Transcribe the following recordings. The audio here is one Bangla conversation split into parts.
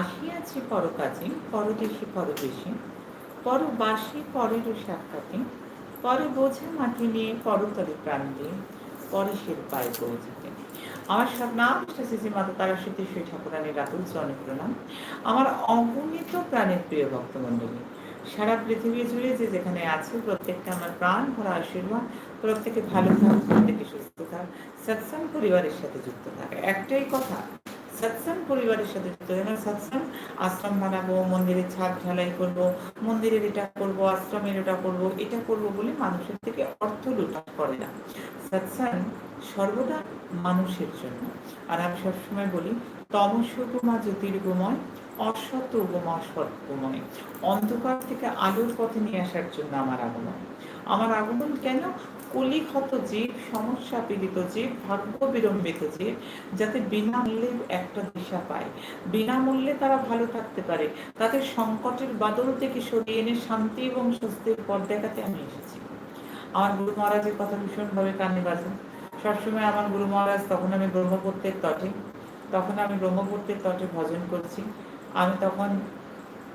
আসিয়াছি পরকাজে, পরদেশে পরদেশে, পরবাসী পরেরও সাক্ষাতে, পর বোঝা মাটি নিয়ে পরতরে প্রাণ দিয়ে পরেশের পায়ে পৌঁছাতে। আমার সব নাম শ্রী মাতা তারা সিদ্ধেশ্বরী ঠাকুরানের রাতুল চরণে প্রণাম। আমার অগণিত প্রাণের প্রিয় ভক্তমণ্ডলী, সারা পৃথিবী জুড়ে যে যেখানে আছে প্রত্যেককে আমার প্রাণ ভরা আশীর্বাদ, প্রত্যেকে ভালো থাক, প্রত্যেকে সুস্থ থাক সৎসং পরিবারের সাথে যুক্ত থাক। একটাই কথা সৎসং পরিবারের সাথে যুক্ত থাক সৎসং আশ্রম বানাবো, মন্দিরের ছাদ ঢালাই করব, মন্দিরের এটা করব, আশ্রমের এটা করব এটা করব বলে মানুষের থেকে অর্থ লুটান করে না। সৎসং সর্বদা মানুষের জন্য। আর আমি সবসময় বলি তমস উপমা জ্যোতির্গময় অসৎ উপমা সৎগময় অন্ধকার থেকে আলোর পথে নিয়ে আসার জন্য আমার আগমন। আমার আগমন কেন? কলিক্ষত জীব, সমস্যা পীড়িত জীব, ভাগ্য বিলম্বিত জীব, যাতে বিনামূল্যে একটা দিশা পায়। বিনামূল্যে তারা ভালো থাকতে পারে। তাদের সংকটের বাদল থেকে সরিয়ে এনে শান্তি এবং স্বস্তির পথ দেখাতে আমি এসেছি। আমার গুরু মহারাজের কথা ভীষণভাবে কানে বাজে। সবসময় আমার গুরু মহারাজ তখন আমি ব্রহ্মপুত্রের তটে। তখন আমি ব্রহ্মপুত্রের তটে ভজন করছি। আমি তখন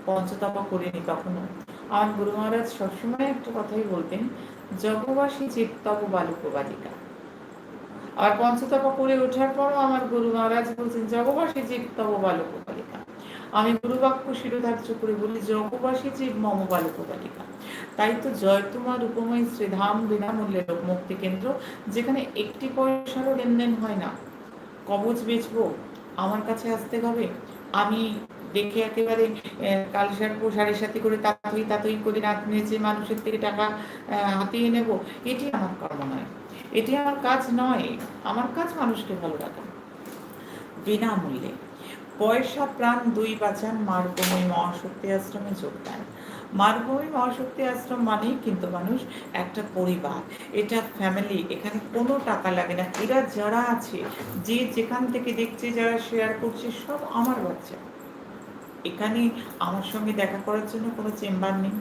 পঞ্চতপা করিনি তখনও আমার গুরু মহারাজ সবসময় একটা কথাই বলতেন জগবাসী চিত্তব বালুক বালিকা আর পঞ্চতপা করে ওঠার পরও আমার গুরু মহারাজ বলছেন জগবাসী চিত্তব বালুক বালিকা আমি গুরুবাক্য শিরোধার্য করে বলি জগবাসী জীব মম বালুক বালিকা তাই তো জয় তোমার উপময় শ্রীধাম বিনামূল্যে লোক মুক্তি কেন্দ্র, যেখানে একটি পয়সারও লেনদেন হয় না। কবচ বেচবো, আমার কাছে আসতে হবে, আমি দেখে একেবারে কালসার সাড়ে সাথে করে তাতই তাতই করে রাত নেচে মানুষের থেকে টাকা হাতিয়ে নেব। এটি আমার কর্ম নয় এটি আমার কাজ নয়। আমার কাজ মানুষকে ভালো রাখা। বিনামূল্যে। পয়সা, প্রাণ দুই বাঁচান মার্গময় মহাশক্তি আশ্রমে যোগদান। মার্গময় মহাশক্তি আশ্রম মানেই কিন্তু মানুষ একটা পরিবার। এটা ফ্যামিলি এখানে কোনো টাকা লাগে না। এরা যারা আছে, যে যেখান থেকে দেখছে, যারা শেয়ার করছে, সব আমার বাচ্চা। এখানে আমার সঙ্গে দেখা করার জন্য কোনো চেম্বার নেই।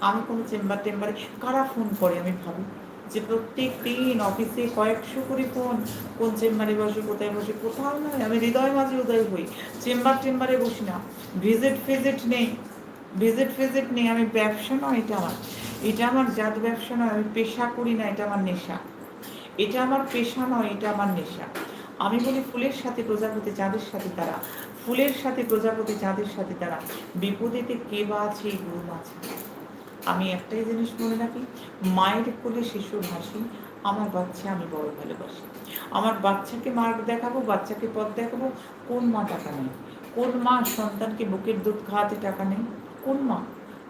আমি কোনো চেম্বার টেম্বারে কারা ফোন করে আমি ভাবি? যে প্রত্যেক দিন অফিসে কয়েকশো করে ফোন কোন চেম্বারে বসে, কোথায় বসে? কোথাও নয়, আমি হৃদয় মাঝে উদয় হই। চেম্বার টেম্বারে বসি না। ভিজিট ফিজিট নেই। ভিজিট ফিজিট নেই। আমি ব্যবসা নয়, এটা আমার। এটা আমার জাত ব্যবসা নয়। আমি পেশা করি না, এটা আমার নেশা। এটা আমার পেশা নয়, এটা আমার নেশা। আমি বলি ফুলের সাথে, প্রজাপতি চাঁদের সাথে তারা। ফুলের সাথে প্রজাপতি চাঁদের সাথে তারা বিপদেতে কে বা আছে, এই গুরু আছে? আমি একটাই জিনিস মনে রাখি, মায়ের কোলে শিশুর হাসি আমার বাচ্চা আমি বড় ভালোবাসি। আমার বাচ্চাকে মার্গ দেখাবো, বাচ্চাকে পথ দেখাবো, কোন মা টাকা নেই? কোন মা সন্তানকে বুকের দুধ খাওয়াতে টাকা নেই? কোন মা?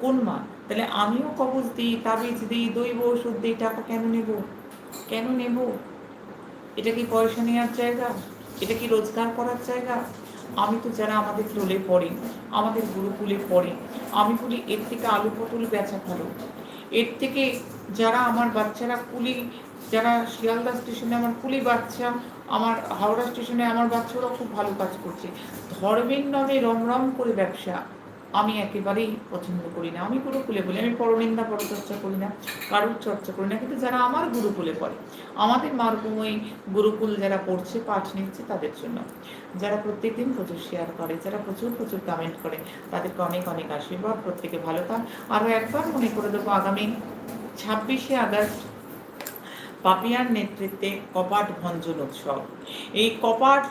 কোন মা? তাহলে আমিও কবজ দিই, তাবিজ দিই দৈব ওষুধ দিই, টাকা কেন নেব? কেন নেব? এটা কি পয়সা নেওয়ার জায়গা? এটা কি রোজগার করার জায়গা? আমি তো যারা আমাদের টোলে পড়ে, আমাদের গুরুকুলে পড়ে, আমি বলি, এর থেকে আলু পটল বেচা ভালো। এর থেকে যারা আমার বাচ্চারা কুলি, যারা শিয়ালদা স্টেশনে আমার কুলি বাচ্চা, আমার হাওড়া স্টেশনে আমার বাচ্চারাও খুব ভালো কাজ করছে। ধর্মের নামে রমরম করে ব্যবসা। আমি একেবারেই পছন্দ করি না। আমি গুরুকুলে বলি আমি পরনিন্দা পরচর্চা করি না, কারুর চর্চা করি না। কিন্তু যারা আমার গুরুকুলে পড়ে, আমাদের মার্গময় গুরুকুল যারা পড়ছে, পাঠ নিচ্ছে তাদের জন্য। যারা প্রত্যেক দিন প্রচুর শেয়ার করে, যারা প্রচুর প্রচুর কমেন্ট করে, তাদেরকে অনেক অনেক আশীর্বাদ, প্রত্যেকে ভালো থাক। আরও একবার মনে করে দেবো, আগামী ছাব্বিশে আগস্ট পাপিয়ার নেতৃত্বে কপাট ভঞ্জন উৎসব। এই কপাট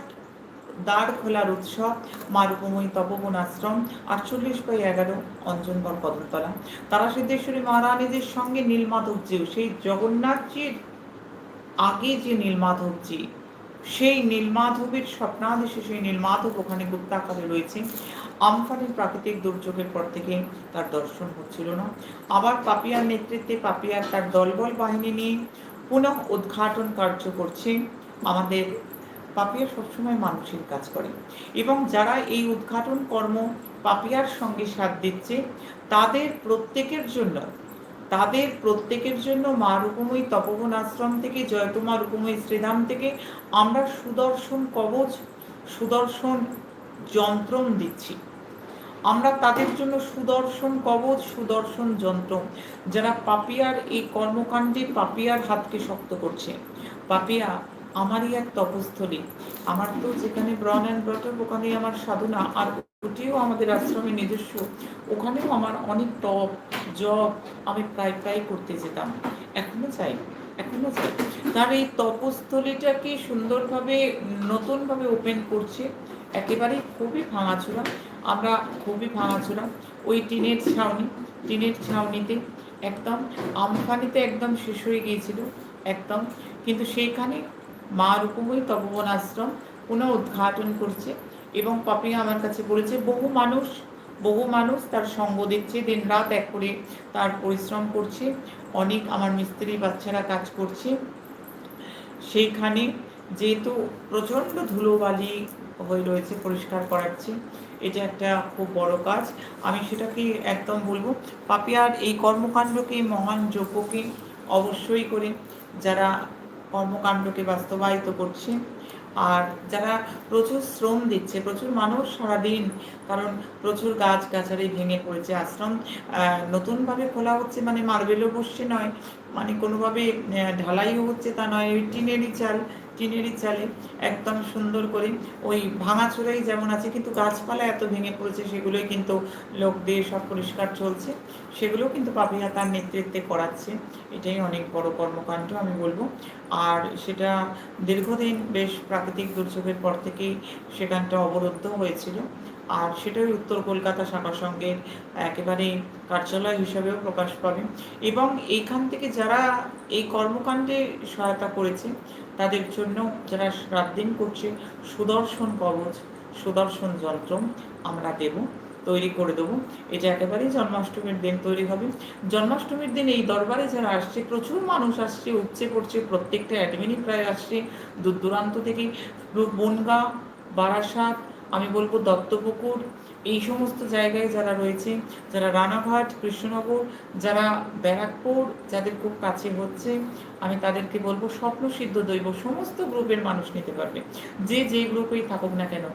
দ্বার খোলার উৎসব মারুভূমি তপবন আশ্রম আটচল্লিশ বাই এগারো অঞ্জনগর কদমতলা তারা সিদ্ধেশ্বরী মহারানীদের সঙ্গে নীলমাধবজিও, সেই জগন্নাথজির আগে যে নীলমাধবজি, সেই নীলমাধবের স্বপ্নাদেশে সেই নীলমাধব ওখানে গুপ্তাকারে রয়েছে। আমফানের প্রাকৃতিক দুর্যোগের পর থেকে তার দর্শন হচ্ছিল না। আবার পাপিয়ার নেতৃত্বে পাপিয়ার তার দলবল বাহিনী নিয়ে পুনঃ উদ্ঘাটন কার্য করছে। আমাদের পাপিয়া সবসময় মানুষের কাজ করে। এবং যারা এই উদ্ঘাটন কর্ম পাপিয়ার সঙ্গে সাথ দিচ্ছে, তাদের প্রত্যেকের জন্য, তাদের প্রত্যেকের জন্য মা রূপময়ী তপবন আশ্রম থেকে, জয়তমা রূপময়ী শ্রীধাম থেকে আমরা সুদর্শন কবচ, সুদর্শন যন্ত্রম দিচ্ছি। আমরা তাদের জন্য সুদর্শন কবচ, সুদর্শন যন্ত্র, যারা পাপিয়ার এই কর্মকাণ্ডে পাপিয়ার হাতকে শক্ত করছে। পাপিয়া আমারই এক তপস্থলী। আমার তো যেখানে ব্রন অ্যান্ড ব্রটপ ওখানেই আমার সাধনা, আর ওটিও আমাদের আশ্রমে নিজস্ব। ওখানেও আমার অনেক টপ, জব আমি প্রায় প্রায় করতে যেতাম। এখনও চাই এখনও চাই। তার এই তপস্থলীটাকে সুন্দরভাবে, নতুনভাবে ওপেন করছে, একেবারেই খুবই ভাঙাচোরা। আমরা খুবই ভাঙাচোরা। ওই টিনের ছাউনি, টিনের ছাউনিতে একদম, আমফানিতে একদম শেষ হয়ে গিয়েছিল, একদম। কিন্তু সেইখানে মা রূপময়ী তপবন আশ্রম পুনঃ উদ্ঘাটন করছে এবং পাপি আমার কাছে বলেছে, বহু মানুষ বহু মানুষ তার সঙ্গ দিচ্ছে দিন রাত এক করে তার পরিশ্রম করছে, অনেক আমার মিস্ত্রি বাচ্চারা কাজ করছে। সেইখানে যেহেতু প্রচণ্ড ধুলোবালি হয়ে রয়েছে, পরিষ্কার করাচ্ছে, এটা একটা খুব বড় কাজ। আমি সেটাকে একদম বলব, পাপিয়ার এই কর্মকাণ্ডকে, মহান যজ্ঞকে অবশ্যই করে যারা কর্মকাণ্ডকে বাস্তবায়িত করছে। আর যারা প্রচুর শ্রম দিচ্ছে, প্রচুর মানুষ সারাদিন কারণ প্রচুর গাছ গাছালি ভেঙে পড়েছে, আশ্রম নতুনভাবে খোলা হচ্ছে মানে মার্বেলও বসছে নয় মানে কোনোভাবে ঢালাইও হচ্ছে তা নয় টিনেরই চাল টিনেরই চালে একদম সুন্দর করে ওই ভাঙাচোরাই যেমন আছে, কিন্তু গাছপালা এত ভেঙে পড়েছে, সেগুলোই কিন্তু লোক দিয়ে সব পরিষ্কার চলছে। সেগুলো কিন্তু পাপিয়া তার নেতৃত্বে করাচ্ছে। এটাই অনেক বড় কর্মকাণ্ড আমি বলব। আর সেটা দীর্ঘদিন বেশ প্রাকৃতিক দুর্যোগের পর থেকেই সেখানটা অবরুদ্ধ হয়েছিল। আর সেটাই উত্তর কলকাতা শাখা সংঘের একেবারে কার্যালয় হিসাবেও প্রকাশ পাবে। এবং এইখান থেকে যারা এই কর্মকাণ্ডে সহায়তা করেছে, তাদের জন্য যারা রাত দিন করছে, সুদর্শন কবচ, সুদর্শন যন্ত্র আমরা দেব, তৈরি করে দেবো। এটা একেবারেই জন্মাষ্টমীর দিন তৈরি হবে। জন্মাষ্টমীর দিন এই দরবারে যারা আসছে, প্রচুর মানুষ আসছে, উপচে পড়ছে, প্রত্যেকটা অ্যাডমিনই প্রায় আসছে। দূর দূরান্ত থেকে বনগা, বারাসাত আমি বলব দত্তপুকুর। এই সমস্ত জায়গায় যারা রয়েছে, যারা রানাঘাট, কৃষ্ণনগর, যারা ব্যারাকপুর, যাদের খুব কাছে হচ্ছে, আমি তাদেরকে বলব স্বপ্ন সিদ্ধ দৈব সমস্ত গ্রুপের মানুষ নিতে পারবে। যে যে গ্রুপেই থাকুক না কেন,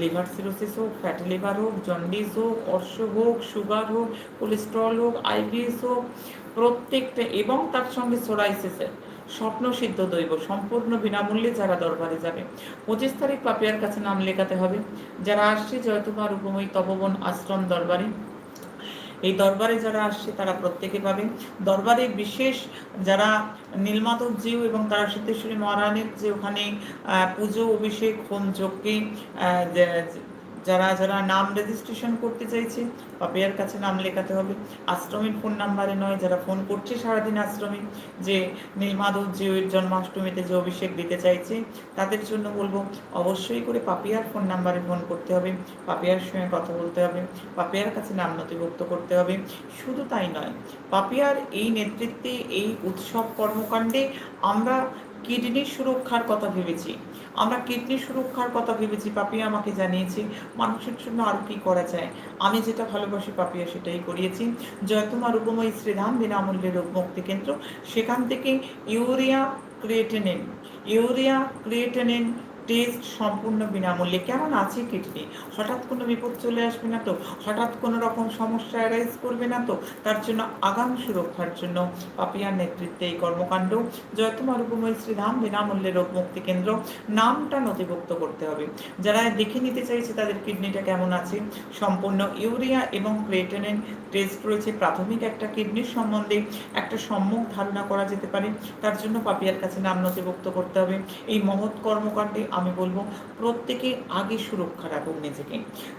লিভার সিরোসিস হোক, ফ্যাটি লিভার হোক, জন্ডিস হোক অর্শ হোক, সুগার হোক, কোলেস্ট্রল হোক, আইবিএস হোক, প্রত্যেকটা এবং তার সঙ্গে সোরাইসিসের স্বপ্ন সিদ্ধ দৈব, সম্পূর্ণ বিনামূল্যে যারা দরবারে যাবে। পঁচিশ তারিখ পাপিয়ার কাছে নাম লেখাতে হবে। যারা আসছে, জয়তুমার উপময়ী তপবন আশ্রম দরবারে। এই দরবারে যারা আসছে, তারা প্রত্যেকে পাবে। দরবারে বিশেষ যারা নীলমাধব জিউ এবং তারা সিদ্ধেশ্বরী মহারানীর যে ওখানে পুজো, অভিষেক, হোম যজ্ঞে যারা যারা নাম রেজিস্ট্রেশন করতে চাইছে, পাপিয়ার কাছে নাম লেখাতে হবে। আশ্রমের ফোন নাম্বারে নয়, যারা ফোন করছে সারাদিন আশ্রমে, যে নীলমাধব যে জন্মাষ্টমীতে যে অভিষেক দিতে চাইছে, তাদের জন্য বলব, অবশ্যই করে পাপিয়ার ফোন নাম্বারে ফোন করতে হবে। পাপিয়ার সঙ্গে কথা বলতে হবে। পাপিয়ার কাছে নাম নথিভুক্ত করতে হবে। শুধু তাই নয়, পাপিয়ার এই নেতৃত্বে, এই উৎসব কর্মকাণ্ডে আমরা কিডনির সুরক্ষার কথা ভেবেছি। আমরা কিডনি সুরক্ষার কথা ভেবেছি, পাপিয়া আমাকে জানিয়েছে, মানুষের জন্য আরও কী করা যায়? আমি যেটা ভালোবাসি পাপিয়া সেটাই করিয়েছি। জয়তুমা রূপময়ী শ্রীধাম বিনামূল্যে রোগ মুক্তি কেন্দ্র। সেখান থেকে urea creatinine urea creatinine test সম্পূর্ণ বিনামূল্যে। কেমন আছে কিডনি? হঠাৎ কোনো বিপদ চলে আসবে না তো? হঠাৎ কোনো রকম সমস্যা অ্যারাইজ করবে না তো? তার জন্য আগাম সুরক্ষার জন্য পাপিয়ার নেতৃত্বে এই কর্মকাণ্ড। জয়তুমার উপময় শ্রীধাম বিনামূল্যে রোগ মুক্তি কেন্দ্র। নামটা নথিভুক্ত করতে হবে। যারা দেখে নিতে চাইছে তাদের কিডনিটা কেমন আছে? সম্পূর্ণ ইউরিয়া এবং ক্রিয়েটিনিন টেস্ট রয়েছে। প্রাথমিক একটা কিডনির সম্বন্ধে একটা সম্মুখ ধারণা করা যেতে পারে। তার জন্য পাপিয়ার কাছে নাম নথিভুক্ত করতে হবে। এই মহৎ কর্মকাণ্ডে আমি বলব প্রত্যেকে আগে সুরক্ষা রাখো নিজেকে।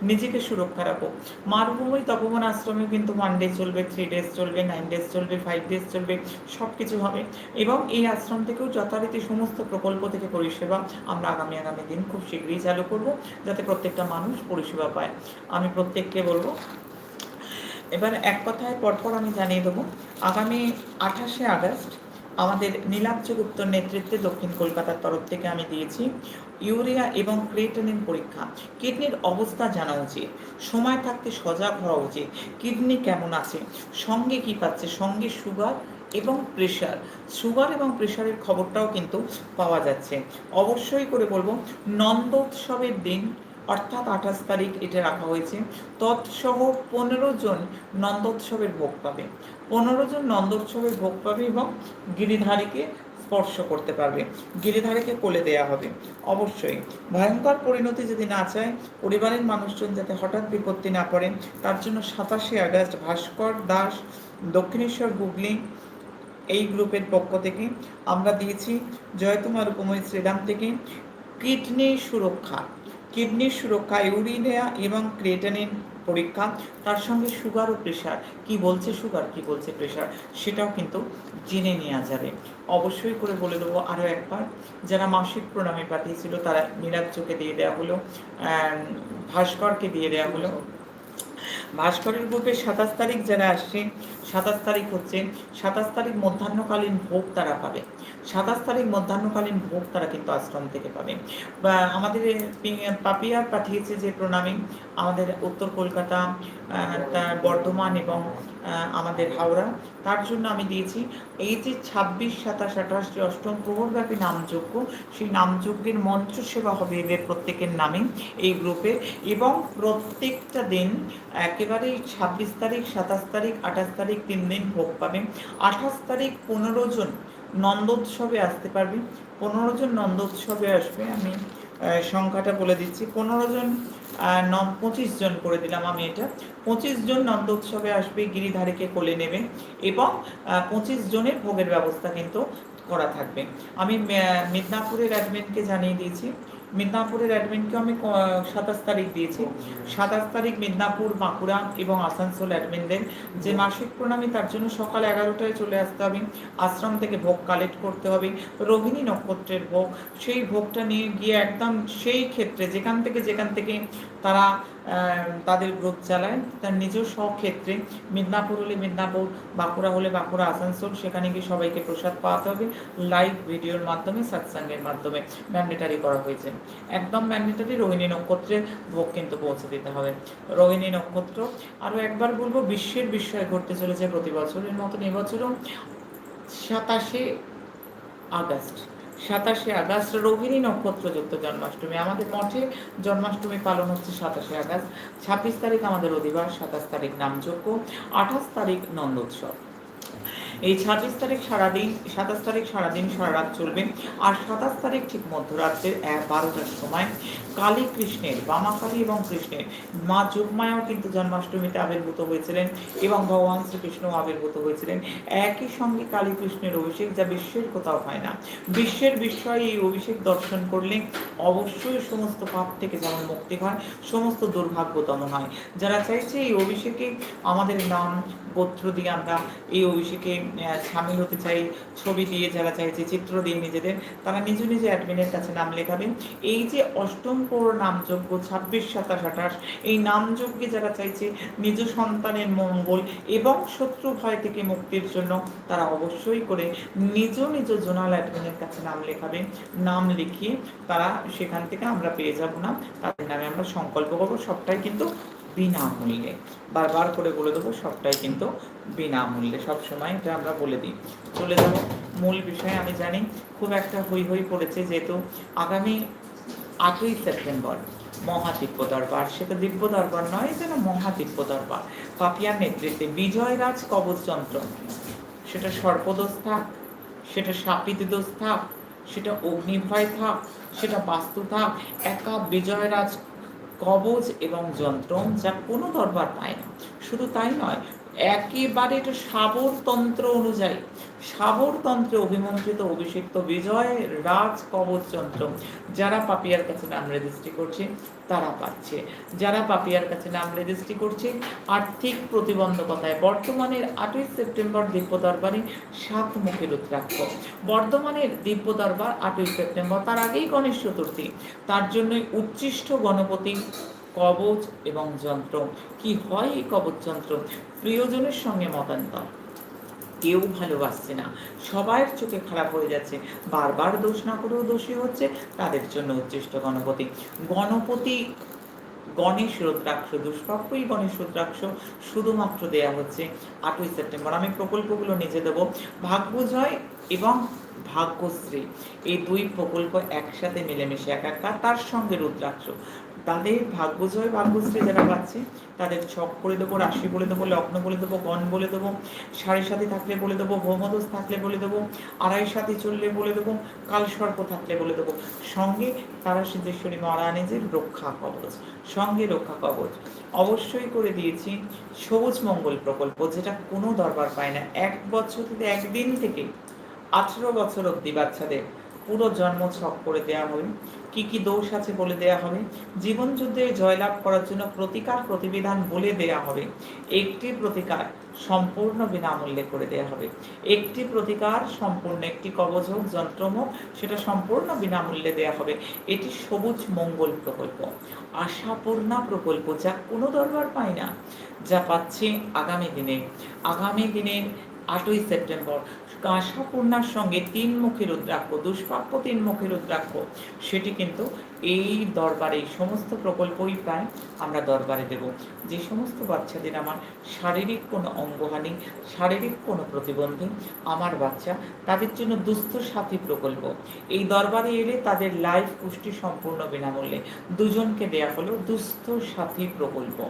নিজেকে সুরক্ষা রাখো মারভূমি তপবন আশ্রমে কিন্তু ওয়ান ডে চলবে থ্রি ডেজ চলবে নাইন ডেজ চলবে ফাইভ ডেজ চলবে সব কিছু হবে। এবং এই আশ্রম থেকেও যথারীতি সমস্ত প্রকল্প থেকে পরিষেবা আমরা আগামী আগামী দিন খুব শীঘ্রই চালু করব, যাতে প্রত্যেকটা মানুষ পরিষেবা পায়। আমি প্রত্যেককে বলব, এবার এক কথায় পরপর আমি জানিয়ে দেবো, আগামী আঠাশে আগস্ট আমাদের নীলাব্জ গুপ্তর নেতৃত্বে দক্ষিণ কলকাতার তরফ থেকে আমি দিয়েছি। ইউরিয়া এবং ক্রিয়েটিনিন পরীক্ষা। কিডনির অবস্থা জানা উচিত। সময় থাকতে সজাগ হওয়া উচিত। কিডনি কেমন আছে? সঙ্গে কি পাচ্ছে? সঙ্গে সুগার এবং প্রেশার। সুগার এবং প্রেশারের খবরটাও কিন্তু পাওয়া যাচ্ছে। অবশ্যই করে বলব, নন্দোৎসবের দিন অর্থাৎ আঠাশ তারিখ এটা রাখা হয়েছে। তৎসহ পনেরো জন নন্দোৎসবের ভোগ পাবে। পনেরো জন নন্দোৎসবের ভোগ পাবে এবং গিরিধারীকে স্পর্শ করতে পারবে। গিরিধারীকে কোলে দেয়া হবে। অবশ্যই ভয়ঙ্কর পরিণতি যদি না চায়, পরিবারের মানুষজন যাতে হঠাৎ বিপত্তি না পড়ে, তার জন্য সাতাশে আগস্ট ভাস্কর দাস, দক্ষিণেশ্বর হুগলি এই গ্রুপের পক্ষ থেকে আমরা দিয়েছি জয়কুমার উপময় শ্রীরাম থেকে কিডনি সুরক্ষা। কিডনির সুরক্ষা, ইউরিনিয়া এবং ক্রিয়েটানিন পরীক্ষা, তার সঙ্গে সুগার ও প্রেশার। কি বলছে সুগার, কি বলছে প্রেশার, সেটাও কিন্তু জেনে নেওয়া যাবে। অবশ্যই করে বলে দেবো আরও একবার, যারা মাসিক প্রণামে পাঠিয়েছিল, তারা নীলাজ্জকে দিয়ে দেওয়া হলো ভাস্করকে দিয়ে দেওয়া হলো। ভাস্করের গ্রুপে সাতাশ তারিখ যারা আসছে, সাতাশ তারিখ হচ্ছে, সাতাশ তারিখ মধ্যাহ্নকালীন ভোগ তারা পাবে। সাতাশ তারিখ মধ্যাহ্নকালীন ভোগ তারা কিন্তু আশ্রম থেকে পাবে। বা আমাদের পি- পাপিয়ার পাঠিয়েছে যে প্রণামী, আমাদের উত্তর কলকাতা বর্ধমান এবং আমাদের হাওড়া, তার জন্য আমি দিয়েছি। এই যে ছাব্বিশ, সাতাশ, আঠাশ যে অষ্টম প্রহরব্যাপী নামযজ্ঞ, সেই নামযজ্ঞের মঞ্চ সেবা হবে এদের প্রত্যেকের নামে, এই গ্রুপে। এবং প্রত্যেকটা দিন একেবারে ছাব্বিশ তারিখ, সাতাশ তারিখ, আঠাশ তারিখ তিন দিন ভোগ পাবে। আঠাশ তারিখ পনেরো জন নন্দোৎসবে আসতে পারবে। পনেরো জন নন্দোৎসবে আসবে, আমি সংখ্যাটা বলে দিচ্ছি। পনেরো জন পঁচিশ জন করে দিলাম আমি এটা। পঁচিশ জন নন্দোৎসবে আসবে, গিরিধারীকে কোলে নেবে এবং পঁচিশ জনের ভোগের ব্যবস্থা কিন্তু করা থাকবে। আমি মিদনাপুরের অ্যাডমিনকে জানিয়ে দিয়েছি। মিদনাপুরের অ্যাডমিনকে আমি সাতাশ তারিখ দিয়েছি। সাতাশ তারিখ মিদনাপুর, বাঁকুড়া এবং আসানসোল অ্যাডমিনদের যে মাসিক প্রণামী, তার জন্য সকাল এগারোটায় চলে আসতে হবে। আশ্রম থেকে ভোগ কালেক্ট করতে হবে। রোহিণী নক্ষত্রের ভোগ। সেই ভোগটা নিয়ে গিয়ে একদম সেই ক্ষেত্রে, যেখান থেকে যেখান থেকে তারা তাদের গ্রুপ চালায়। তার নিজস্ব ক্ষেত্রে মিদনাপুর হলে মিদনাপুর, বাঁকুড়া হলে বাঁকুড়া আসানসোল, সেখানে গিয়ে সবাইকে প্রসাদ পাওয়াতে হবে। লাইভ ভিডিওর মাধ্যমে সৎসঙ্গের মাধ্যমে ম্যান্ডেটারি করা হয়েছে। একদম ম্যান্ডেটারি রোহিণী নক্ষত্রের ভোগ কিন্তু পৌঁছে দিতে হবে। রোহিণী নক্ষত্র আরও একবার বলব, বিশ্বের বিস্ময় ঘটতে চলেছে প্রতি বছরের মতন এবছরও সাতাশে আগস্ট সাতাশে আগস্ট রোহিণী নক্ষত্রযুক্ত জন্মাষ্টমী। আমাদের মঠে জন্মাষ্টমী পালন হচ্ছে সাতাশে আগস্ট। ছাব্বিশ তারিখ আমাদের অধিবাস, সাতাশ তারিখ নামযজ্ঞ, আঠাশ তারিখ নন্দোৎসব। এই ছাব্বিশ তারিখ সারাদিন, সাতাশ তারিখ সারাদিন সারা রাত চলবে আর সাতাশ তারিখ ঠিক মধ্যরাত্রের বারোটার সময় কালী কৃষ্ণের বামাকালী এবং কৃষ্ণের মা যোগমায়াও কিন্তু জন্মাষ্টমীতে আবির্ভূত হয়েছিলেন এবং ভগবান শ্রীকৃষ্ণ আবির্ভূত হয়েছিলেন। একই সঙ্গে কালী কৃষ্ণের অভিষেক যা বিশ্বের কোথাও হয় না। বিশ্বের বিষয়ে এই অভিষেক দর্শন করলে অবশ্যই সমস্ত পাপ থেকে যেমন মুক্তি হয়, সমস্ত দুর্ভাগ্য দমন হয়। যারা চাইছে এই অভিষেকে আমাদের নাম গোত্র দিয়ে আমরা এই অভিষেকে সামিল হতে চাই, ছবি দিয়ে যারা চাইছে, চিত্র দিয়ে নিজেদের, তারা নিজ নিজ অ্যাডমিনের কাছে নাম লেখাবেন। এই যে অষ্টম পৌর নামযজ্ঞ, ছাব্বিশ, সাতাশ, আঠাশ, এই নামযজ্ঞে যারা চাইছে, নিজ সন্তানের মঙ্গল এবং শত্রু ভয় থেকে মুক্তির জন্য তারা অবশ্যই করে নিজ নিজ জোনাল অ্যাডমিনের কাছে নাম লেখাবেন, নাম লিখিয়ে তারা সেখান থেকে আমরা পেয়ে যাব না। তাদের নামে আমরা সংকল্প করব, সবটাই কিন্তু বিনামূল্যে। বারবার করে বলে দেবো, সবটাই কিন্তু বিনামূল্যে। সব সময় এটা আমরা বলে দিই। চলে যাব মূল বিষয়ে আমি জানি, খুব একটা হই হই পড়েছে যেহেতু আগামী আটই সেপ্টেম্বর মহাদিব্য দরবার। সেটা দিব্য দরবার নয়, যেন মহাদিব্য দরবার। পাপিয়ার নেতৃত্বে বিজয়রাজ কবচ যন্ত্র সেটা সর্পদোষ থাক সেটা সাপিত দোষ থাক সেটা অগ্নিভয় থাক সেটা বাস্তু থাক একা বিজয়রাজ কবচ এবং যন্ত্র যা কোনো দরবার পায় না। শুধু তাই নয় একেবারে এটা সাবরতন্ত্র অনুযায়ী। সাবরতন্ত্রে অভিমন্ত্রিত অভিষিক্ত বিজয়, রাজ কবচযন্ত্র যারা পাপিয়ার কাছে নাম রেজিস্ট্রি করছে, তারা পাচ্ছে। যারা পাপিয়ার কাছে নাম রেজিস্ট্রি করছে, আর্থিক প্রতিবন্ধকতায় বর্তমানের আটই সেপ্টেম্বর দিব্য দরবারে সাত মুখে রুদ্রাক্ষ। বর্তমানের দিব্য দরবার আটই সেপ্টেম্বর, তার আগেই গণেশ চতুর্থী। তার জন্যই উচ্ছিষ্ট গণপতি কবচ এবং যন্ত্র। কি হয় এই কবচ যন্ত্র? প্রিয়জনের সঙ্গে মতান্তর। কেউ ভালোবাসছে না। সবার চোখে খারাপ হয়ে যাচ্ছে। বারবার দোষ না করেও দোষী হচ্ছে তাদের জন্য উচ্ছিষ্ট গণপতি। গণপতি গণেশ রুদ্রাক্ষ, দুষ্প্রাপ্যই গণেশ রুদ্রাক্ষ শুধুমাত্র দেয়া হচ্ছে। আটই সেপ্টেম্বর, আমি প্রকল্পগুলো নিজে দেবো। ভাগ্যজয় এবং ভাগ্যশ্রী। এই দুই প্রকল্প একসাথে মিলেমিশে একাকার, তার সঙ্গে রুদ্রাক্ষ। তাদের ভাগ্যজয় ভাগ্যশ্রী যারা পাচ্ছে, তাদের ছক করে দেবো, রাশি বলে দেবো, লগ্ন বলে দেবো গণ বলে দেবো, সাড়ে সাথে থাকলে বলে দেবো, ভৌমদোষ থাকলে বলে দেবো, আড়াই সাথে চললে বলে দেবো, কাল সর্প থাকলে বলে দেবো। সঙ্গে তারা সিদ্ধেশ্বরী মহারানীজির রক্ষা কবচ, সঙ্গে রক্ষা কবচ। অবশ্যই করে দিয়েছি সবুজ মঙ্গল প্রকল্প, যেটা কোনো দরবার পায় না। এক বছর থেকে, একদিন থেকে আঠেরো বছর অবধি বাচ্চাদের পুরো জন্ম ছক করে দেওয়া হবে। কি কি দোষ আছে বলে দেয়া হবে? জীবন যুদ্ধে জয়লাভ করার জন্য প্রতিকার প্রতিবিধান বলে দেয়া হবে। একটি প্রতিকার সম্পূর্ণ বিনামূল্যে করে দেয়া হবে। একটি প্রতিকার সম্পূর্ণ একটি কবচ হোক যন্ত্রম হোক, সেটা সম্পূর্ণ বিনামূল্যে দেয়া হবে। এটি সবুজ মঙ্গল প্রকল্প। আশাপূর্ণা প্রকল্প যা কোনো দরবার পায় না, যা পাচ্ছে আগামী দিনে। আগামী দিনের আটই সেপ্টেম্বর কাঁসাপূর্ণার সঙ্গে তিন মুখী রুদ্রাক্ষ দুষ্প্রাপ্য তিন মুখী রুদ্রাক্ষ। সেটি কিন্তু এই দরবারে সমস্ত প্রকল্পই প্রায় আমরা দরবারে দেব। যে সমস্ত বাচ্চাদের আমার শারীরিক কোনো অঙ্গহানি, শারীরিক কোনো প্রতিবন্ধী আমার বাচ্চা, তাদের জন্য দুস্থ সাথী প্রকল্প। এই দরবারে এলে তাদের লাইফ পুষ্টি সম্পূর্ণ বিনামূল্যে। দুজনকে দেয়া হলো দুস্থ সাথী প্রকল্প।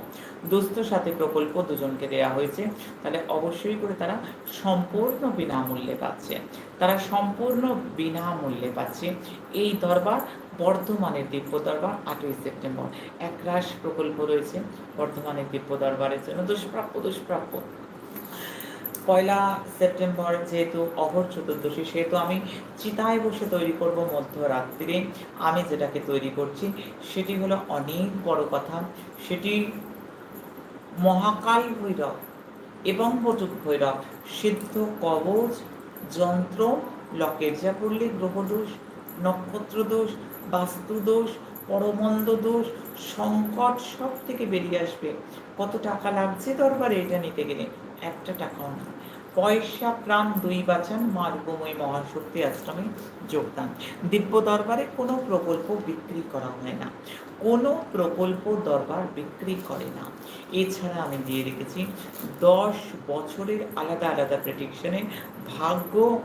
দুস্থ সাথী প্রকল্প দুজনকে দেয়া হয়েছে। তাহলে অবশ্যই করে তারা সম্পূর্ণ বিনামূল্যে পাচ্ছে। তারা সম্পূর্ণ বিনামূল্যে পাচ্ছে। এই দরবার বর্ধমানের দিব্য দরবার, আটই সেপ্টেম্বর। একরাশ প্রকল্প রয়েছে বর্ধমানের দিব্য দরবারের জন্য, দুষ্প্রাপ্য দুষ্প্রাপ্য। পয়লা সেপ্টেম্বর যেহেতু অঘর চতুর্দশী, সেহেতু আমি চিতায় বসে তৈরি করব মধ্যরাত্রিরে। আমি যেটাকে তৈরি করছি, সেটি হলো অনেক বড় কথা। সেটি মহাকাল ভৈরব এবং বটুক ভৈরব, সিদ্ধ কবচ যন্ত্র, লকেট যা পড়লে গ্রহদোষ নক্ষত্র দোষ বাস্তুদোষ পরমন্দ দোষ সংকট সব থেকে বেরিয়ে আসবে। কত টাকা লাগছে দরবারে এটা নিতে গেলে? একটা টাকাও না পয়সা, প্রাণ দুই বাঁচান মা রূপময়ী মহাশক্তি আশ্রমে যোগদান। দিব্য দরবারে কোনো প্রকল্প বিক্রি করা হয় না। কোনো প্রকল্প দরবার বিক্রি করে না। এছাড়া আমি দিয়ে রেখেছি, দশ বছরের আলাদা আলাদা প্রেডিকশনে ভাগ্য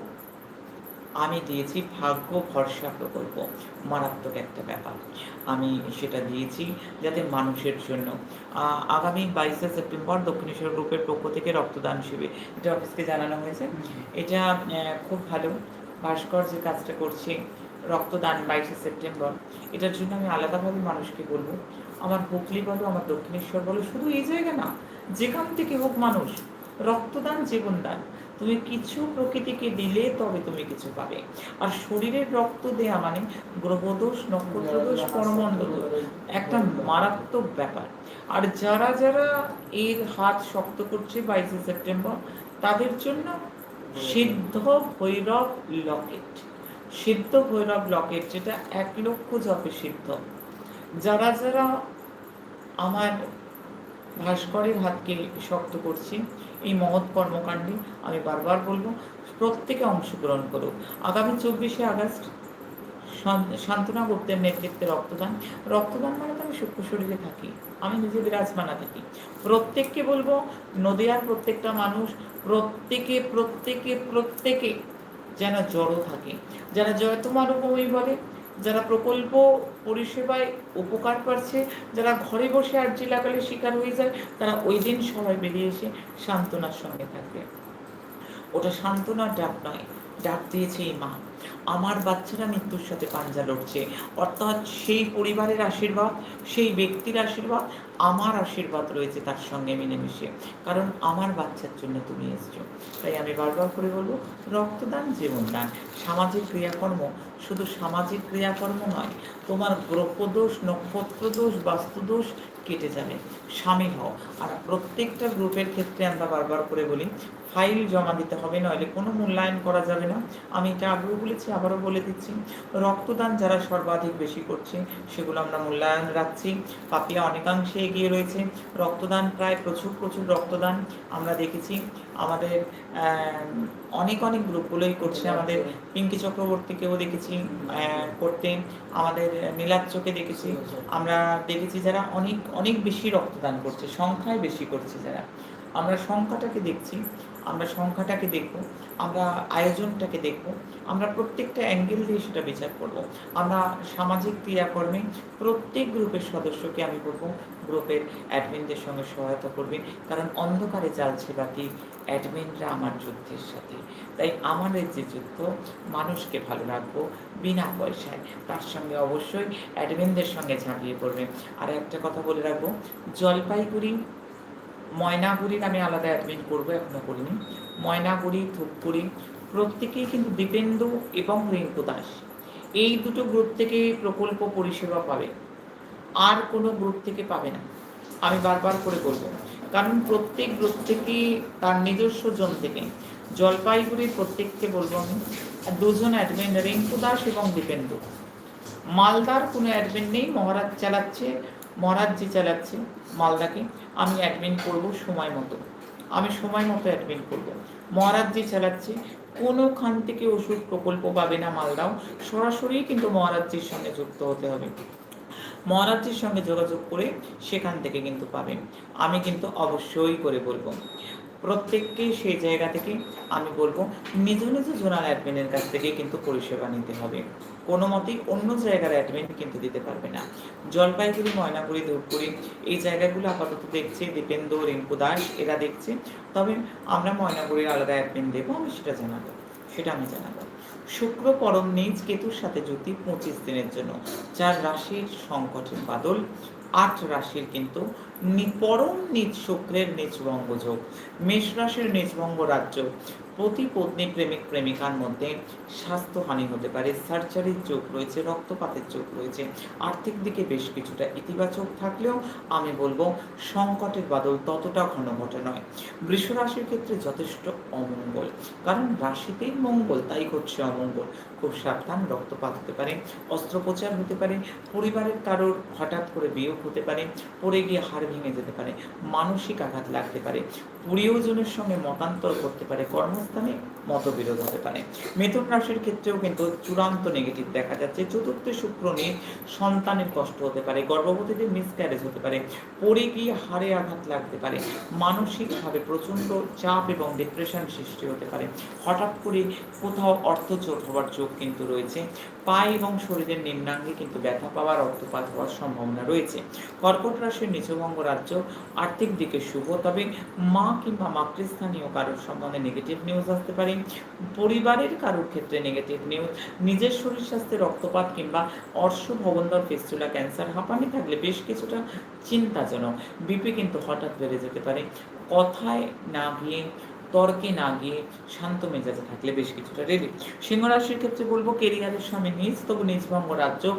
আমি দিয়েছি ভাগ্য ভরসা প্রকল্প। মারাত্মক একটা ব্যাপার। আমি সেটা দিয়েছি যাতে মানুষের জন্য। আগামী বাইশে সেপ্টেম্বর দক্ষিণেশ্বর গ্রুপের পক্ষ থেকে রক্তদান শিবির। এটা অফিসকে জানানো হয়েছে। এটা খুব ভালো। ভাস্কর যে কাজটা করছে, রক্তদান বাইশে সেপ্টেম্বর, এটার জন্য আমি আলাদাভাবে মানুষকে বলব। আমার হুগলি বলো, আমার দক্ষিণেশ্বর বলো, শুধু এই জায়গা না, যেখান থেকে হোক মানুষ, রক্তদান জীবনদান তুমি কিছু প্রকৃতিকে দিলে তবে তুমি কিছু পাবে। আর শরীরের রক্ত দেয়া মানে গ্রহদোষ নক্ষত্রদোষ পরমণ্ডল একটা মারাত্মক ব্যাপার। আর যারা যারা এর হাত শক্ত করছে বাইশে সেপ্টেম্বর তাদের জন্য সিদ্ধ ভৈরব লকেট। সিদ্ধ ভৈরব লকেট যেটা এক লক্ষ জপে সিদ্ধ। যারা যারা আমার ভাস্করের হাতকে শক্ত করছি এই মহৎ কর্মকাণ্ডে আমি বারবার বলব, প্রত্যেকে অংশগ্রহণ করুক। আগামী চব্বিশে আগস্ট শান্তনা গুপ্তের নেতৃত্বে রক্তদান। রক্তদান মানে তো আমি সূক্ষ্ম শরীরে থাকি, আমি নিজে বিরাজমানা থাকি। প্রত্যেককে বলব, নদিয়ার প্রত্যেকটা মানুষ প্রত্যেকে প্রত্যেকে প্রত্যেকে যেন জড়ো থাকে। যারা জয়তুমার উপময়ী বলে যারা প্রকল্প পরিষেবায় উপকার পাচ্ছে, যারা ঘরে বসে আর লাগালে শিকার হয়ে যায়, তারা ওই দিন সবাই বেরিয়ে এসে সান্ত্বনার সঙ্গে থাকবে। ওটা সান্ত্বনার ডাক নয়, ডাক দিয়েছে এই মা। আমার বাচ্চারা মৃত্যুর সাথে পাঞ্জা লড়ছে। অর্থাৎ সেই পরিবারের আশীর্বাদ, সেই ব্যক্তির আশীর্বাদ, আমার আশীর্বাদ রয়েছে তার সঙ্গে মিলেমিশে। কারণ আমার বাচ্চার জন্য তুমি এসছো। তাই আমি বারবার করে বলব, রক্তদান জীবনদান সামাজিক ক্রিয়াকর্ম শুধু সামাজিক ক্রিয়াকর্ম নয়, তোমার গ্রহদোষ নক্ষত্রদোষ, বাস্তুদোষ কেটে যাবে। সামিল হও। আর প্রত্যেকটা গ্রুপের ক্ষেত্রে আমরা বারবার করে বলি ফাইল জমা দিতে হবে, নইলে কোনো মূল্যায়ন করা যাবে না। আমি এটা আগেও বলেছি, আবারও বলে দিচ্ছি। রক্তদান যারা সর্বাধিক বেশি করছে, সেগুলো আমরা মূল্যায়ন রাখছি। পাপিয়া অনেকাংশে এগিয়ে রয়েছে। রক্তদান প্রায় প্রচুর প্রচুর রক্তদান আমরা দেখেছি। আমাদের অনেক অনেক গ্রুপগুলোই করছে আমাদের। পিঙ্কি চক্রবর্তীকেও দেখেছি করতে। আমাদের নীলাচ্চকে দেখেছি। আমরা দেখেছি যারা অনেক অনেক বেশি রক্তদান করছে, সংখ্যায় বেশি করছে যারা। আমরা সংখ্যাটাকে দেখছি। আমরা সংখ্যাটাকে দেখব, আমরা আয়োজনটাকে দেখব, আমরা প্রত্যেকটা অ্যাঙ্গেল দিয়ে সেটা বিচার করব। আমরা সামাজিক ক্রিয়াকর্মে প্রত্যেক গ্রুপের সদস্যকে আমি বলব, গ্রুপের অ্যাডমিনদের সঙ্গে সহায়তা করবে, কারণ অন্ধকারে জ্বালছে বাকি অ্যাডমিনরা আমার যুদ্ধের সাথে। তাই আমাদের যে যুদ্ধ, মানুষকে ভালো রাখব বিনা পয়সায়। তার সঙ্গে অবশ্যই অ্যাডমিনদের সঙ্গে ঝাঁপিয়ে পড়বে। আর একটা কথা বলে রাখব, জলপাইগুড়ি ময়নাগুড়ির আমি আলাদা অ্যাডমিন করব, এখনও করিনি। ময়নাগুড়ি, ধূপগুড়ি প্রত্যেকেই কিন্তু দীপেন্দু এবং রিঙ্কু দাস। এই দুটো গ্রুপ থেকে প্রকল্প পরিষেবা পাবে। আর কোনো গ্রুপ থেকে পাবে না। আমি বারবার করে বলব, কারণ প্রত্যেক গ্রুপ থেকে তার নিজস্ব জন থেকে। জলপাইগুড়ির প্রত্যেককে বলব আমি, দুজন অ্যাডমিন রিঙ্কু দাস এবং দীপেন্দু। মালদার কোনো অ্যাডমিন নেই, মহারাজ চালাচ্ছে, মহারাজজি চালাচ্ছে, মালদাকে। আমি অ্যাডমিন করব সময় মতো। আমি সময় মতো অ্যাডমিন করব। মহারাজজি চালাচ্ছে। কোনোখান থেকে ওষুধ প্রকল্প পাবে না মালদাও। সরাসরি কিন্তু মহারাজজির সঙ্গে যুক্ত হতে হবে। মহারাজজির সঙ্গে যোগাযোগ করে সেখান থেকে কিন্তু পাবেন। আমি কিন্তু অবশ্যই করে বলব। প্রত্যেককে সেই জায়গা থেকে আমি বলব, নিজ নিজ জোনাল অ্যাডমিনের কাছ থেকে কিন্তু পরিষেবা নিতে হবে। কোনো মতেই অন্য জায়গার অ্যাডমিন কিন্তু দিতে পারবে না। জলপাইগুড়ি, ময়নাগুড়ি, ধূপগুড়ি এই জায়গাগুলো আপাতত দেখছে দীপেন্দ্র রিঙ্কু দাস, এরা দেখছে। তবে আমরা ময়নাগুড়ির আলাদা অ্যাডমিন দেবো, আমি সেটা জানাব, সেটা আমি জানাব। শুক্র পরম নিজ কেতুর সাথে জ্যোতি পঁচিশ দিনের জন্য। চার রাশির সংকটের বাদল, আট রাশির কিন্তু পরম নিজ শুক্রের নিচভঙ্গ যোগ মেষ রাশির নিচভঙ্গ রাজ্য। প্রতি পত্নী প্রেমিক প্রেমিকার মধ্যে স্বাস্থ্যহানি হতে পারে সার্জারির যোগ রয়েছে, রক্তপাতের যোগ রয়েছে। আর্থিক দিকে বেশ কিছুটা ইতিবাচক থাকলেও আমি বলব সংকটের বাদল ততটা ঘন ঘটে নয়। বৃষ রাশির ক্ষেত্রে যথেষ্ট অমঙ্গল, কারণ রাশিতেই মঙ্গল, তাই ঘটছে অমঙ্গল। খুব সাবধান রক্তপাত হতে পারে, অস্ত্রোপচার হতে পারে, পরিবারের কারোর হঠাৎ করে বিয়োগ হতে পারে, পড়ে গিয়ে হাড় ভেঙে যেতে পারে, মানসিক আঘাত লাগতে পারে, প্রিয়জনের সঙ্গে মতান্তর করতে পারে, কর্মস্থানে মতবিরোধ হতে পারে। মিথুন রাশির ক্ষেত্রেও কিন্তু চূড়ান্ত নেগেটিভ দেখা যাচ্ছে। চতুর্থ শুক্র নিয়ে সন্তানের কষ্ট হতে পারে, গর্ভবতীদের মিসক্যারেজ হতে পারে, পড়ে গিয়ে হাড়ে আঘাত লাগতে পারে, মানসিকভাবে প্রচণ্ড চাপ এবং ডিপ্রেশন সৃষ্টি হতে পারে। হঠাৎ করে কোথাও অর্থ অর্থচোট হওয়ার যোগ কিন্তু রয়েছে। পায়ে এবং শরীরের নিম্নাঙ্গে কিন্তু ব্যথা পাওয়ার রক্তপাত হওয়ার সম্ভাবনা রয়েছে। কর্কট রাশির নিচভঙ্গ রাজ্য আর্থিক দিকে শুভ, তবে মা কিংবা মাতৃস্থানীয় কারোর সম্বন্ধে নেগেটিভ নিউজ আসতে পারে। পরিবারের কারোর ক্ষেত্রে নেগেটিভ নিউজ নিজের শরীর স্বাস্থ্যে রক্তপাত কিংবা অর্শ ভবন্দর ফেস্টুলা, ক্যান্সার, হাঁপানি থাকলে বেশ কিছুটা চিন্তাজনক। বিপি কিন্তু হঠাৎ বেড়ে যেতে পারে। কথায় না গিয়ে তর্কে না গিয়ে শান্ত মেজাজে থাকলে বেশ কিছুটা রেডি সিংহ রাশির ক্ষেত্রে বলব, কেরিয়ারের সামনে নিজ তবু নিজভঙ্গ রাজ্য।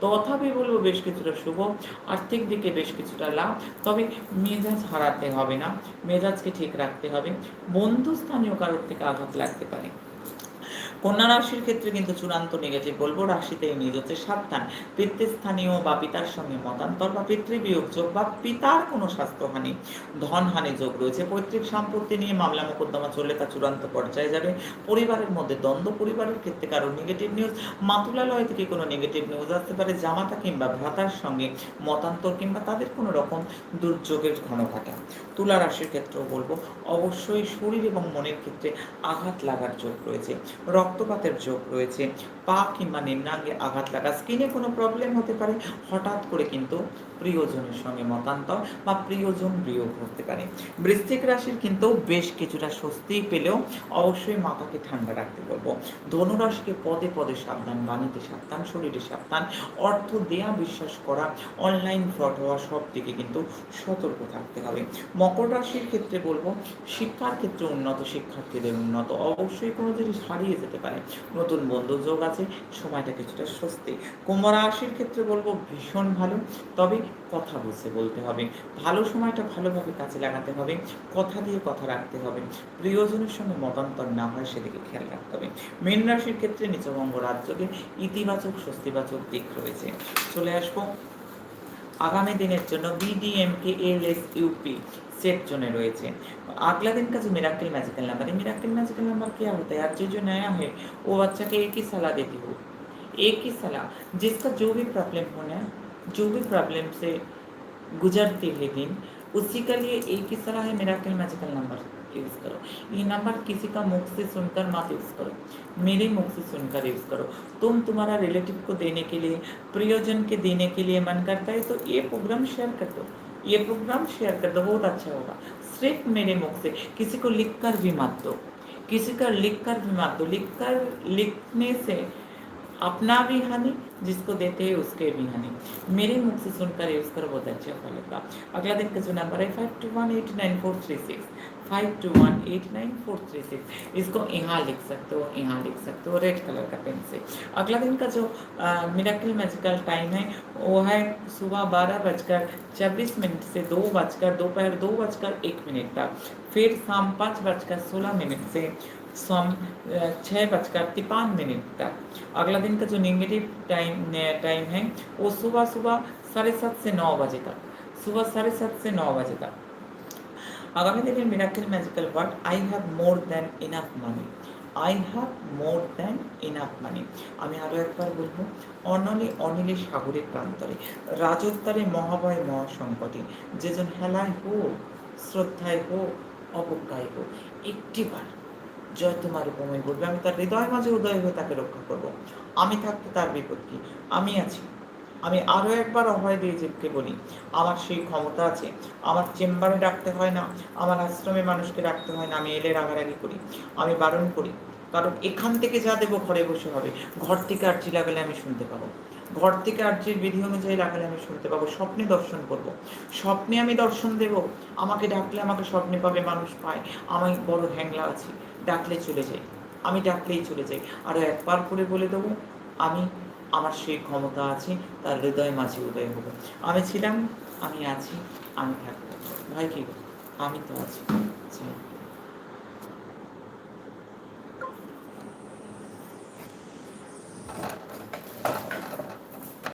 তথাপি বলব, বেশ কিছুটা শুভ। আর্থিক দিকে বেশ কিছুটা লাভ। তবে মেজাজ হারাতে হবে না। মেজাজকে ঠিক রাখতে হবে। বন্ধু স্থানীয় কারোর থেকে আঘাত লাগতে পারে। কন্যা রাশির ক্ষেত্রে কিন্তু চূড়ান্ত নেগেটিভ বলব রাশিতে নিজ হচ্ছে সাবধান। পিতৃস্থানীয় বা পিতার সঙ্গে মতান্তর বা পিতৃবিয়োগ যোগ বা পিতার কোনো স্বাস্থ্যহানি, ধনহানি যোগ রয়েছে। পৈতৃক সম্পত্তি নিয়ে মামলা মোকদ্দমা চললে তা চূড়ান্ত পর্যায়ে যাবে। পরিবারের মধ্যে দ্বন্দ্ব, পরিবারের ক্ষেত্রে কারও নেগেটিভ নিউজ মাতুলালয় থেকে কোনো নেগেটিভ নিউজ আসতে পারে, জামাতা কিংবা ভ্রাতার সঙ্গে মতান্তর কিংবা তাদের কোনো রকম দুর্যোগের ঘনঘটা। তুলা রাশির ক্ষেত্রেও বলব, অবশ্যই শরীর এবং মনের ক্ষেত্রে আঘাত লাগার যোগ রয়েছে। রক্তপাতের যোগ রয়েছে। পা কিংবা নিম্নাঙ্গে আঘাত লাগা স্কিনে কোনো প্রবলেম হতে পারে। হঠাৎ করে কিন্তু প্রিয়জনের সঙ্গে মতান্তর বা প্রিয়জন বিয়োগ হতে পারে। বৃশ্চিক রাশির কিন্তু বেশ কিছুটা স্বস্তি পেলেও অবশ্যই মাথাকে ঠান্ডা রাখতে বলব। ধনুরাশিকে পদে পদে সাবধান, বাণীতে সাবধান, শরীরে সাবধান, অর্থ দেয়া বিশ্বাস করা অনলাইন ফ্রড হওয়া সব দিকে কিন্তু সতর্ক থাকতে হবে। মকর রাশির ক্ষেত্রে বলব, শিক্ষার ক্ষেত্রে উন্নত, শিক্ষার্থীদের উন্নত। অবশ্যই কোনো জিনিস হারিয়ে যেতে পারে। নতুন বন্ধু যোগ আছে, সময়টা কিছুটা স্বস্তি। কুম্ভ রাশির ক্ষেত্রে বলব ভীষণ ভালো, তবে কথা বুঝে বলতে হবে। ভালো সময়টা ভালোভাবে কাজে লাগাতে হবে, কথা দিয়ে কথা রাখতে হবে। প্রিয়জনের সঙ্গে মতান্তর না হয় সেদিকে খেয়াল রাখতে হবে। মীন রাশির ক্ষেত্রে নিচবঙ্গ রাজ্যকে ইতিবাচক, স্বস্তিবাচক দিক রয়েছে। চলে আসব আগামী দিনের জন্য बीडीएम के एल एस यूपी सेट जोने রয়েছে अगला दिन का जो मिराकल मैजिकल नंबर है मिराकल मैजिकल नंबर क्या होता है आज जो जो नया है वो बच्चा के एक ही सलाह देती हो एक ही सलाह जिसका जो भी प्रॉब्लम होना है जो भी प्रॉब्लम से गुजरते हैं दिन उसी के लिए एक ही सलाह है मिराकल मैजिकल नंबर यूज़ करो। ये नंबर किसी का मुख से सुनकर मत यूज़ करो। मेरे मुख से सुनकर यूज़ करो। तुम तुम्हारा रिलेटिव को देने के लिए, प्रियोजन के देने के लिए मन करता है तो ये प्रोग्राम शेयर कर दो। ये प्रोग्राम शेयर कर दो, बहुत अच्छा होगा। सिर्फ़ मेरे मुख से। किसी को लिख कर भी मत दो। किसी का लिख कर भी मत दो। लिख कर लिखने से अपना भी हानि, जिसको देते हैं उसके भी हानि। मेरे मुख से सुनकर यूज़ करो, बहुत अच्छा फलेगा अगला दिन का जो नंबर है five two one eight nine four three six five two one eight nine four three six इसको यहाँ लिख सकते हो, यहाँ लिख सकते हो रेड कलर का पेन से। अगला दिन का जो मिराकल मैजिकल टाइम है, वो है सुबह बारह बजकर छब्बीस मिनट से दो बजकर, दोपहर दो बजकर एक मिनट तक। फिर शाम पाँच बजकर सोलह मिनट से शाम छः बजकर तिपान मिनट तक। अगला दिन का जो नेगेटिव टाइम टाइम है, वो सुबह सुबह साढ़े सात से नौ बजे तक। सुबह साढ़े सात से नौ बजे तक। আগামী দিনের miracle magical word I have more than enough money I have more than enough money আমি আরও একবার বলব, অনলে অনিলে সাগরের প্রান্তরে, রাজত্বারে মহাভয় মহাসংকটে যেজন হেলায় হোক, শ্রদ্ধায় হোক, অবজ্ঞায় হোক, একটিবার জয় তোমার উপময় বলবে আমি তার হৃদয় মাঝে উদয় হয়ে তাকে রক্ষা করব। আমি থাকতে তার বিপদ কি? আমি আছি। আমি আরও একবার অভয় দিয়ে বলি, আমার সেই ক্ষমতা আছে, আমার চেম্বারে ডাকতে হয় না, আমার আশ্রমে মানুষকে ডাকতে হয় না, আমি এলে রাগারাগি করি, আমি বারণ করি, কারণ এখান থেকে যা দেবো ঘরে বসে হবে, ঘর থেকে আর্জি লাগালে আমি শুনতে পাবো, ঘর থেকে আর্জির বিধি অনুযায়ী লাগালে আমি শুনতে পাবো, স্বপ্নে দর্শন করব। স্বপ্নে আমি দর্শন দেব, আমাকে ডাকলে আমাকে স্বপ্নে পাবে মানুষ পায়, আমি বড় হ্যাংলা আছি, ডাকলে চলে যাই, আমি ডাকলেই চলে যাই আরও একবার করে বলে দেবো, আমি আমার সেই ক্ষমতা আছে, তার হৃদয় মাঝে উদয় হব। আমি ছিলাম, আমি আছি, আমি থাকব। ভাই কি? আমি তো আছি।